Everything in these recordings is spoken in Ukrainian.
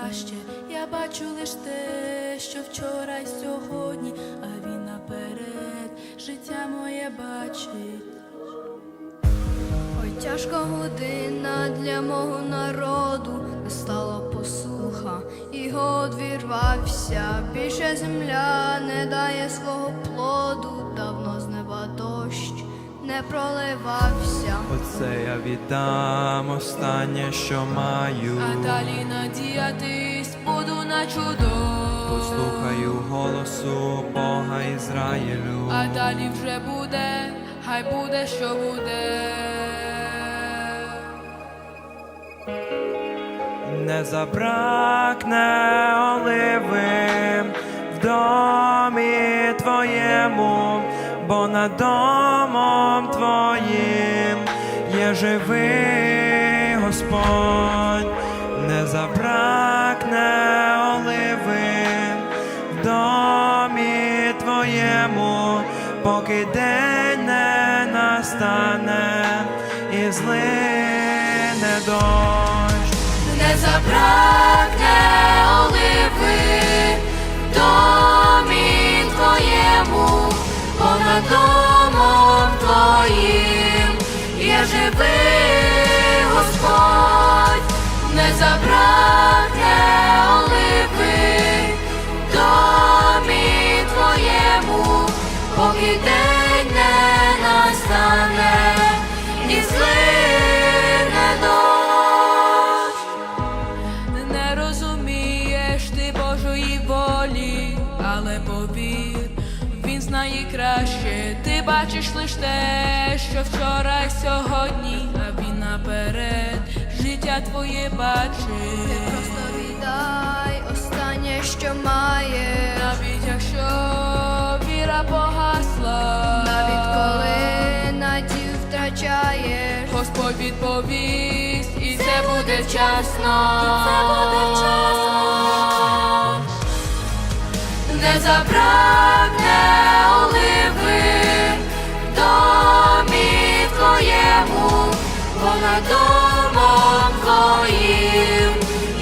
краще, я бачу лиш те, що вчора й сьогодні, а він наперед життя моє бачить. Ой, тяжка година для мого народу не стала посуха, і його одвірвався, більше земля не дає свого плоду не проливався. Оце я віддам останнє, що маю. А далі надіятись буду на чудо. Послухаю голосу Бога Ізраїлю. А далі вже буде, хай буде, що буде. Не забракне оливи в домі твоєму, бо над домом твоїм. Є живий Господь, не забракне оливи. В домі твоєму, поки день не настане і злине дощ. Не забракне оливи твоїм є живий Господь, не забракне оливи домі твоєму, поки день не настане і злине дощ. Не розумієш ти Божої волі, але повір, він знає краще. Бачиш лиш те, що вчора й сьогодні, а він наперед життя твоє бачить. Ти Просто віддай останнє, що маєш, Навіть якщо віра погасла, навіть коли надію втрачаєш. Господь відповість, і це буде вчасно. І це буде вчасно. Не забрав домом твоїм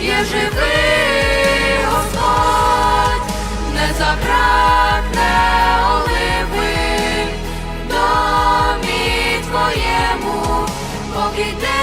є живий Господь, не забракне оливи домі твоєму, поки ти.